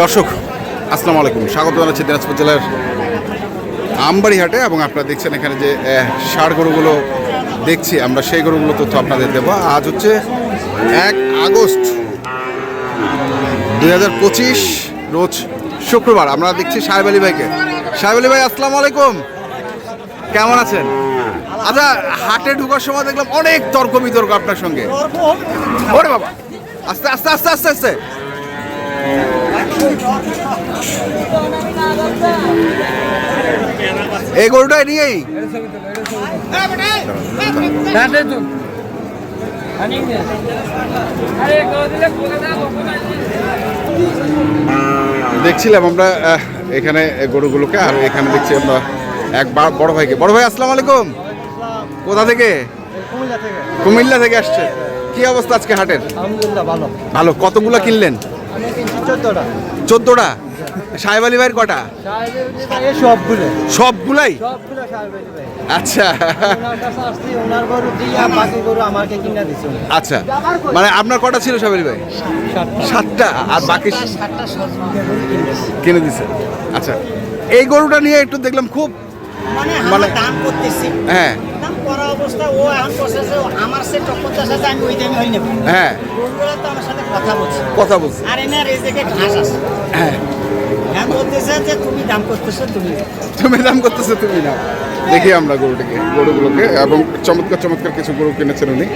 দর্শক, আসসালামু আলাইকুম। স্বাগত জানাচ্ছি দিনাজপুর জেলার আমবাড়ি হাটে এবং আপনারা দেখছেন এখানে যে ষাঁড় গরুগুলো দেখছি, আমরা সেই গরুগুলো তথ্য আপনাদের দেবো। আজ হচ্ছে এক আগস্ট দুই হাজার পঁচিশ, রোজ শুক্রবার। আমরা দেখছি সাহেব আলী ভাইকে। সাহেব আলী ভাই, আসসালামু আলাইকুম। কেমন আছেন? আচ্ছা হাটে ঢুকার সময় দেখলাম অনেক তর্ক বিতর্ক আপনার সঙ্গে। ওরে বাবা। আস্তে আস্তে আস্তে আস্তে আস্তে। এই গরুটাই নিয়েই। দেখছিলাম আমরা এখানে গরুগুলোকে আর এখানে দেখছি আমরা এক বড় ভাইকে। বড় ভাই আসসালামু আলাইকুম। কোথা থেকে? কুমিল্লা থেকে। আসছে। কি অবস্থা আজকে হাটের? ভালো। ভালো। কতগুলো কিনলেন? চোদ্দটা। সাহেব আলী ভাইয়ের কটা? সবগুলো। সবগুলাই? সবগুলো সাহেবের ভাই। আচ্ছা। আচ্ছা। মানে আপনার কটা ছিল সাহেব আলী ভাই? সাতটা। আর বাকি কিনে দিছে। আচ্ছা। এই গরুটা নিয়ে একটু দেখলাম খুব মানে মানে- দাম করতেছি। হ্যাঁ। দাম করা অবস্থা ও এখন বসেছে আমার সে আমি ওই দামে হই নেব। হ্যাঁ। গরুগুলো তো আমার সাথে কথা বলছে। কথা বলছি। আর এই ঘাস আছে। হ্যাঁ। হ্যাঁ বলতেছে যে তুমি দাম করতেছো তুমি তুমি দাম করতেছো তুমি না দেখি আমরা গরুটাকে গরুগুলোকে এবং চমৎকার চমৎকার কিছু গরু কিনেছেন উনি।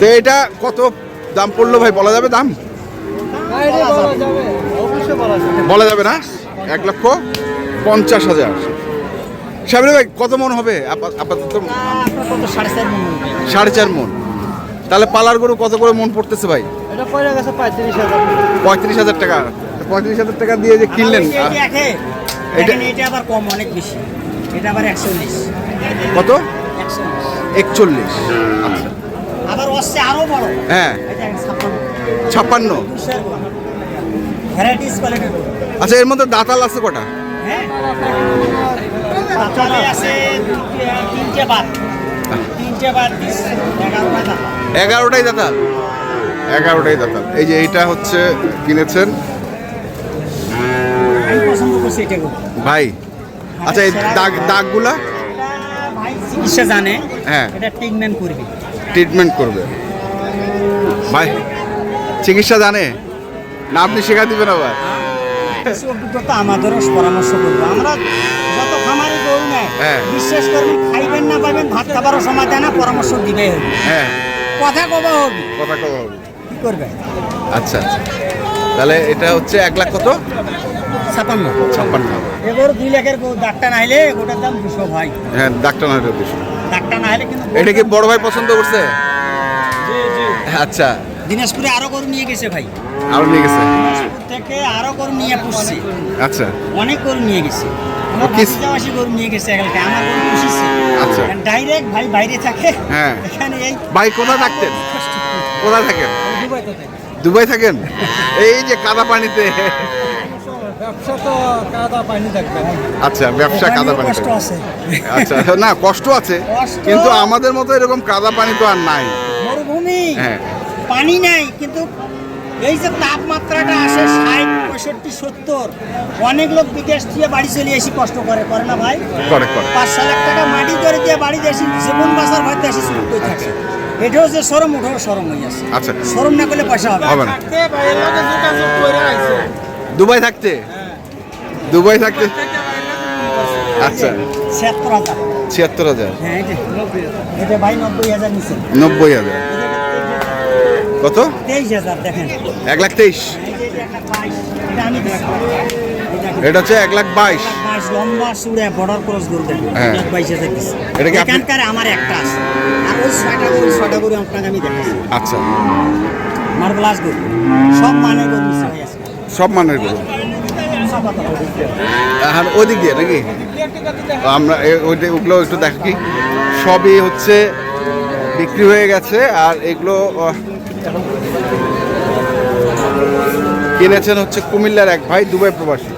তো এটা কত দাম পড়ল ভাই বলা যাবে দাম? বলা যাবে। অবশ্যই বলা যাবে। বলা যাবে না? এক লক্ষ পঞ্চাশ হাজার। সামনে ভাই কত মন হবে? আপাত- আপাতত সাড়ে চার মন। মন তাহলে পালার গরু কত করে মন পড়তেছে ভাই? এটা গেছে পঁয়ত্রিশ হাজার টাকা। পঁয়ত্রিশ হাজার টাকা দিয়ে যে কিনলেন এটা- আবার কম অনেক বেশি। এটা আবার একশো কত? একচল্লিশ। আচ্ছা। আবার আরও বড়। হ্যাঁ। ছাপ্পান্ন। আচ্ছা এর মধ্যে দাঁতাল আছে কটা? হ্যাঁ। এগারোটাই দাঁতাল। এগারোটাই দাঁতাল। এই যে এইটা হচ্ছে কিনেছেন? ভাই আচ্ছা এই দাগ দাগগুলা? চিকিৎসা জানে হ্যাঁ। এটা ট্রিটমেন্ট করবি। ট্রিটমেন্ট করবে। ভাই চিকিৎসা জানে? না আপনি শেখা দিবেন আবার। আমাদেরও পরামর্শ করব। আমরা নেয় হ্যাঁ। বিশ্বাস করবেন খাইবেন না পাবেন ভাত খাবারও সময় দেয় না পরামর্শ দিবে হ্যাঁ। কথা কবা হবে। কথা কব হবে। কি করবে? আচ্ছা আচ্ছা। তাহলে এটা হচ্ছে এক লাখ কত? ছাপান্ন। ছাপ্পান্ন। এবার দুই লাখের ডাক্তার না হলে গোটার দাম দুশো ভাই। হ্যাঁ ডাক্তার না দুশো। ডাক্তার না হলে কিন্তু এটা কি বড় ভাই পছন্দ করছে? আচ্ছা। দিনাজপুরে আরও গরু নিয়ে গেছে ভাই। আরও নিয়ে গেছে? থেকে আরও গরু নিয়ে পুষছে। আচ্ছা। অনেক গরু নিয়ে গেছে। আমার গরু নিয়ে গেছে এখানকে আমার গরু পুষিছে। আচ্ছা। ডাইরেক্ট ভাই বাইরে থাকে। হ্যাঁ। এখানে এই ভাই কোথায় থাকতেন? কোথায় থাকেন? দুবাইতে থাকে। দুবাই থাকেন? এই যে কাদা পানিতে। ব্যবসা তো কাদা পানি থাকবে। আচ্ছা ব্যবসা কাদা পানিতে। কষ্ট আছে। আচ্ছা না কষ্ট আছে। কিন্তু আমাদের মতো এরকম কাদা পানি তো আর নাই। মরুভূমি। হ্যাঁ। পানি নাই কিন্তু এই যে তাপমাত্রাটা আসে ষাট পঁয়ষট্টি সত্তর অনেক লোক বিদেশ দিয়ে বাড়ি চলে এসে কষ্ট করে করে না ভাই? করে করে। পাঁচ ছ লাখ টাকা মাটি করে দিয়ে বাড়ি এসে জীবন বাঁচার ভয়তে এসে শুরু করে থাকে। এটাও যে সরম ওটাও সরম হয়ে আছে আচ্ছা। সরম না করলে পয়সা হবে হবে না। দুবাই থাকতে? দুবাই থাকতে? আচ্ছা। ছিয়াত্তর হাজার। ছিয়াত্তর হাজার? হ্যাঁ এটা ভাই নব্বই হাজার নিচ্ছে নব্বই হাজার। কত? এক লাখ তেইশ। এটা হচ্ছে এক লাখ বাইশ। বাইশ লম্বা সুরে বর্ডার ক্রস গরু হ্যাঁ। এক লাখ বাইশ হাজার দিচ্ছি। এটা এখানকার আমার একটা আছে। আর ওই ছয়টা গরু ছয়টা গরু আপনাকে আমি দেখাচ্ছি। আচ্ছা। মার্বেলাস গরু। সব গরু মিশে আছে। সব মানের গরু। সব কথা বলি। ওদিক দিয়ে নাকি? আমরা এ- ওইটা ওগুলো একটু দেখি। সবই হচ্ছে বিক্রি হয়ে গেছে আর এগুলো কিনেছেন হচ্ছে কুমিল্লার এক ভাই দুবাই প্রবাসী।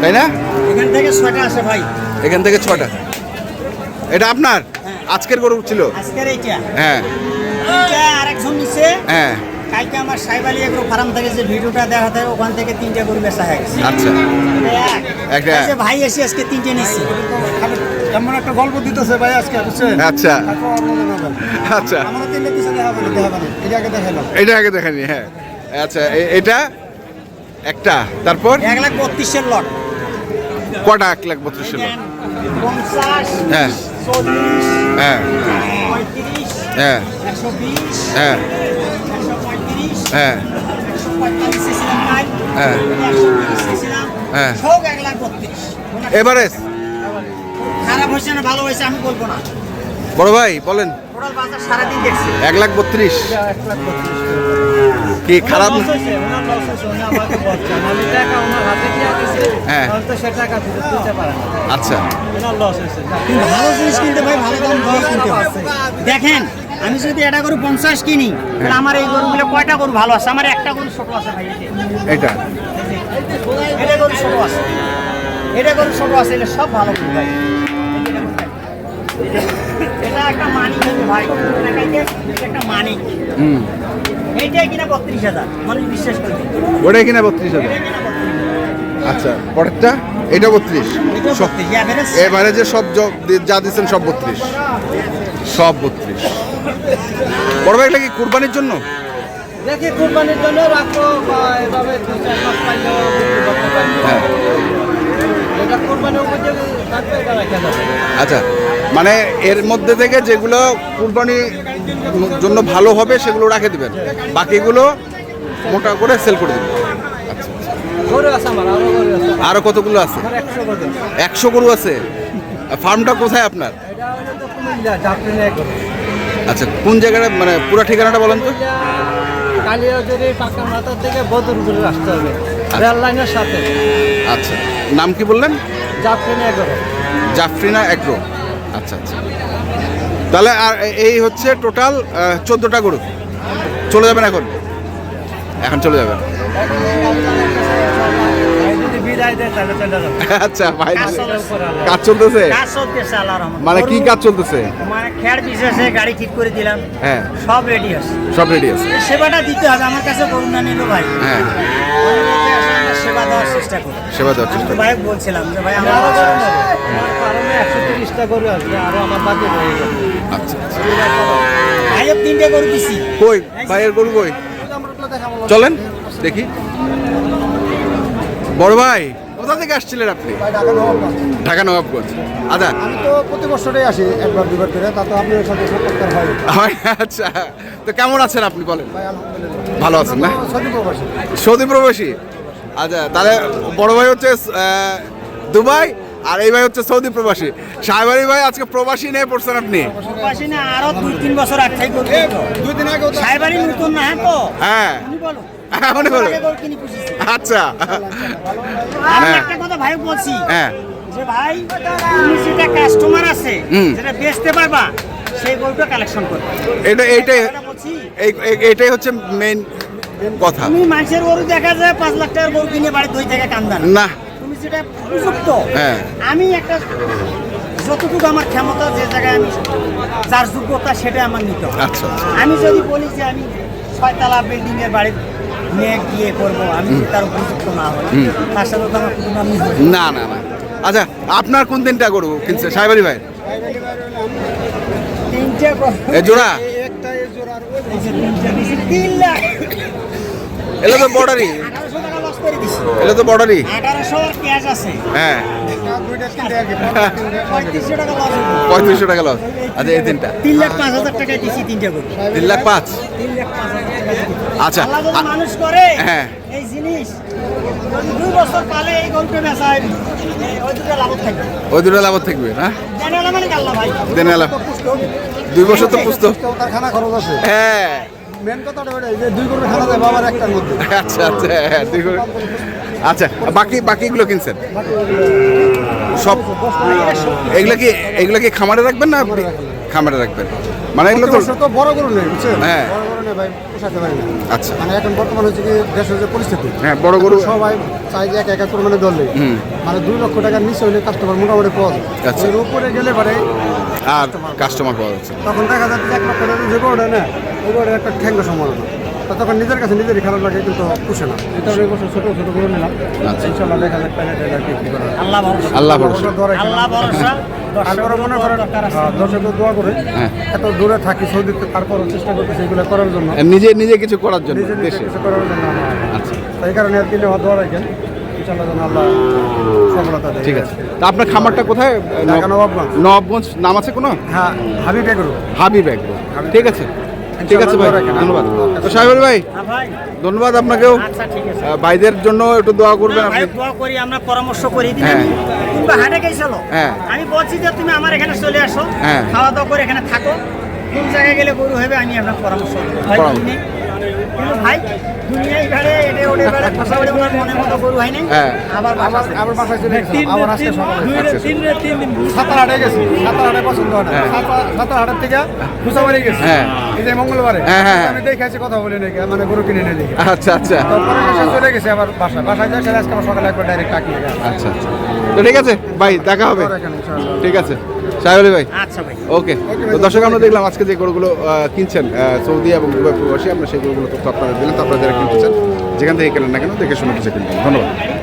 তাই না? এখান থেকে ছটা আছে ভাই। এখান থেকে ছটা। এটা আপনার? আজকের গরু ছিল? আজকের এইটা। হ্যাঁ। এইটা আরেকজন নিচে হ্যাঁ। কালকে আমার সাইবালি এগ্রো ফার্ম থেকে যে ভিডিওটা দেখাতে ওখান থেকে তিনটে গরু বেচা হয়ে গেছে। আচ্ছা। একটা। ভাই এসে আজকে তিনটে নিচ্ছে এমন একটা গল্প দিতেছে ভাই আজকে বুঝছেন? আচ্ছা। আচ্ছা। আমরা তিনটে কিছু দেখাবো না দেখাবো না। এটা আগে দেখালাম এটা আগে দেখানি হ্যাঁ। আচ্ছা এটা? একটা। তারপর? এক লাখ বত্রিশের লট। কটা এক লাখ বত্রিশ পঞ্চাশ হ্যাঁ। হ্যাঁ। হ্যাঁ। হ্যাঁ। হ্যাঁ। হ্যাঁ। হ্যাঁ। সব এক লাখ বত্রিশ এভারেজ খারাপ হয়েছে না ভালো হয়েছে আমি বলব না। বড় ভাই বলেন। এক লাখ বত্রিশ। কি খারাপ হ্যাঁ। আচ্ছা। ভালো জিনিস কিনতে ভাই ভালো দাম কিনতে দেখেন আমি যদি এটা গরু পঞ্চাশ কিনি তাহলে আমার এই গরুগুলো কয়টা গরু ভালো আছে? আমার একটা গরু ছোট আছে ভাই এটা এটা গরু ছোট আছে। এটা গরু ছোট আছে এটা সব ভালো গরু ভাই। এটা একটা মানিক হচ্ছে ভাই। এটা কালকে- একটা মানিক হুম। এইটাই কিনা বত্রিশ হাজার। মানুষ বিশ্বাস করে ওটাই কিনা বত্রিশ হাজার? আচ্ছা পরেরটা? এটা বত্রিশ? এটা সব এবারে যে সব যা দিচ্ছেন সব বত্রিশ। সব বত্রিশ। বড় ভাই এগুলা কি কুরবানির জন্য? দেখি কোরবানির জন্য এভাবে হ্যাঁ। আচ্ছা মানে এর মধ্যে থেকে যেগুলো কুরবানি জন্য ভালো হবে সেগুলো রাখে দিবেন। বাকিগুলো মোটা করে সেল করে দিবেন। আরও আরও কতগুলো আছে? একশো গরু আছে। ফার্মটা কোথায় আপনার? আচ্ছা কোন জায়গাটা মানে পুরো ঠিকানাটা বলেন তো। কালিয়াজুরি পাকা মাথার থেকে বদরপুরে আসতে হবে। রেল লাইনের সাথে। আচ্ছা। নাম কি বললেন? জাফরিনা এগ্রো। জাফরিনা এগ্রো। আচ্ছা আচ্ছা। তাহলে আর এই হচ্ছে টোটাল চোদ্দোটা গরু। চলে যাবেন এখন? এখন চলে যাবেন। আচ্ছা ভাই কাজ চলতেছে। মানে কি কাজ চলতেছে? মানে খেয়ার বিশেষে গাড়ি ঠিক করে দিলাম। হ্যাঁ। সব রেডি আছে। সব রেডি আছে। সেবাটা দিতে হবে আমার কাছে করুন না নিল ভাই। হ্যাঁ। সেবা দেওয়ার চেষ্টা করি। সেবা দেওয়ার চেষ্টা ভাই বলছিলাম যে ভাই আমার গরু আমার একশো তিরিশটা গরু আসবে আরও আমার বাকি আচ্ছা আচ্ছা। তিনটে করে দিছি। কই? ভাইয়ের গরু কই? চলেন দেখি। বড় ভাই কোথা থেকে আসছিলেন আপনি? ঢাকা নবাবগঞ্জ। আচ্ছা। আমি তো প্রতি বছরই আসি একবার দুবার করে তা তো আপনার সাথে সাক্ষাৎকার হয়। আচ্ছা। তো কেমন আছেন আপনি বলেন? ভালো আছেন না? সৌদি প্রবাসী। সৌদি প্রবাসী? আচ্ছা তাহলে বড় ভাই হচ্ছে দুবাই আর এই ভাই হচ্ছে সৌদি প্রবাসী। সাহেবারি ভাই আজকে প্রবাসী নিয়ে পড়ছেন আপনি? প্রবাসী না আরও দুই তিন বছর আগ থেকে করব দুই দিন আগে সাহেবারি নতুন না হ্যাঁ তো? হ্যাঁ। বলো। উনি বলো। আগে গরু কিনে পুষেছি। আচ্ছা। একটা কথা ভাই বলছি। হ্যাঁ। যে ভাই তুমি যেটা কাস্টমার আছে যেটা বেচতে পারবা সেই গরুটা কালেকশন করবে। এটা এইটাই এটা বলছি। এই এই- এইটাই হচ্ছে মেইন কথা। তুমি মানুষের গরু দেখা যায় পাঁচ লাখ টাকার গরু কিনে বাড়ি দুই থেকে কান্দান না। তুমি যেটা উপযুক্ত। হ্যাঁ। আমি একটা যতটুকু আমার ক্ষমতা যে জায়গায় আমি যার যোগ্যতা সেটা আমার নিতে হবে। আচ্ছা আচ্ছা। আমি যদি বলি যে আমি ছয়তলা বিল্ডিং এর বাড়ি নিয়ে গিয়ে করব আমি তার উপযুক্ত না হই। তার সাথে তো আমার কোনো নামই না। না না আচ্ছা আপনার কোন গরু কিনছে? সাহেবারি ভাই। এ জোড়া? এলো তো টাকা এলো তো হ্যাঁ। পঁয়ত্রিশশো টাকা লস টাকা আচ্ছা এই তিনটা। তিন লাখ পাঁচ হাজার দিছি তিনটে তিন লাখ পাঁচ। তিন লাখ পাঁচ হাজার টাকা দিছি। আচ্ছা মানুষ করে হ্যাঁ। এই জিনিস দুই বছর পালে এই গরুটা বেচা ওই দুটো লাভ থাকবে। ওই দুটো লাভ থাকবে না জানালা মানে আল্লাহ ভাই। দেনে লাভ দুই বছর তো পুষতো তার খানা খরচ আছে। হ্যাঁ। মেন আচ্ছা আচ্ছা হ্যাঁ, দুই করে আচ্ছা বাকি বাকিগুলো কিনছেন? সব এগুলো কি এগুলো কি খামারে রাখবেন না খামারে রাখবেন? মানে এগুলো তো বড় গরু নেই বুঝছেন? হ্যাঁ। বড় গরু নেই ভাই পোষাতে পারি না। আচ্ছা। মানে এখন বর্তমান হচ্ছে কি দেশের যে পরিস্থিতি হ্যাঁ বড় গরু সবাই চাই যে এক এক করে মানে দলে। মানে দুই লক্ষ টাকার নিচে হলে কাস্টমার মোটামুটি পাওয়া যায়। আচ্ছা। এর উপরে গেলে পরে আর কাস্টমার পাওয়া যাচ্ছে। তখন দেখা যাচ্ছে এক লক্ষ টাকা যে গরুটা না ওই গরুটার একটা ঠ্যাঙ্গ সম্ভাবনা। তো তখন নিজের কাছে নিজেরই খারাপ লাগে কিন্তু পুষে না। এটা এই বছর ছোটো ছোটো করে নিলাম। আচ্ছা। ইনশাল্লাহ দেখা যাক তাহলে এটা কি কি করা আল্লাহ ভরসা। আল্লাহ ভরসা। আল্লাহ ভরসা। তারপরে মনে করেন। হ্যাঁ, দর্শকের দোয়া করে হ্যাঁ। এত দূরে থাকি সৌদিতে তারপরও চেষ্টা করতেছি এগুলো করার জন্য। নিজে নিজে কিছু করার জন্য দেশে? কিছু করার জন্য। আচ্ছা। তাই কারণে আর দোয়া রাখেন। ঠিক আছে। তা আপনার খামারটা কোথায়? নবাবগঞ্জ। নবাবগঞ্জ নাম আছে কোনো? হ্যাঁ হাবিব এগুলো হাবিব ঠিক আছে। ঠিক আছে ভাই ধন্যবাদ। তো সাহেবুল ভাই হ্যাঁ ধন্যবাদ আপনাকেও। আচ্ছা ঠিক আছে। ভাইদের জন্য একটু দোয়া করবেন আপনি। দোয়া করি আমরা পরামর্শ করি। দিন হ্যাঁ। কিংবা হাটে গেছিল হ্যাঁ। আমি বলছি যে তুমি আমার এখানে চলে আসো হ্যাঁ। খাওয়া দাওয়া করে এখানে থাকো। কোন জায়গায় গেলে গরু হবে আমি আপনার পরামর্শ ভাই পরামর্শ। তুমি- কিন্তু ভাই দুনিয়ায় ঘাড়ে এটে ওটে বেড়ে খসা বেড়ে ওনার মনের মতো গরু হয় নাই। আবার আবার আবার বাসায় চলে গেছি। আবার আজকে সকালে। সাতার হাটে গেছি। সাতার হাটে পছন্দ হয় না। সাতার- সাতার হাটের থেকে খুশাবাড়ি গেছি। এই যে মঙ্গলবারে। হ্যাঁ, হ্যাঁ, হ্যাঁ। আমি দেখে কথা বলি নাকি মানে গরু কিনে নিয়ে দেখি আচ্ছা আচ্ছা। তারপরে চলে গেছি আবার বাসায়। বাসায় যাই আজকে সকালে একবার ডাইরেক্ট টাকি আচ্ছা আচ্ছা। তো ঠিক আছে ভাই দেখা হবে। ঠিক আছে। সাহেব ভাই? আচ্ছা ভাই। ওকে। তো দর্শক আমরা দেখলাম আজকে যে গরুগুলো আহ, কিনছেন সৌদি এবং দুবাই প্রবাসী আমরা সেই গরুগুলো তথ্য আপনাদের দিলেন তো আপনারা যারা কিনতেছেন যেখান থেকে কেনেন না কেন দেখে শুনে কিছু কিনবেন। ধন্যবাদ।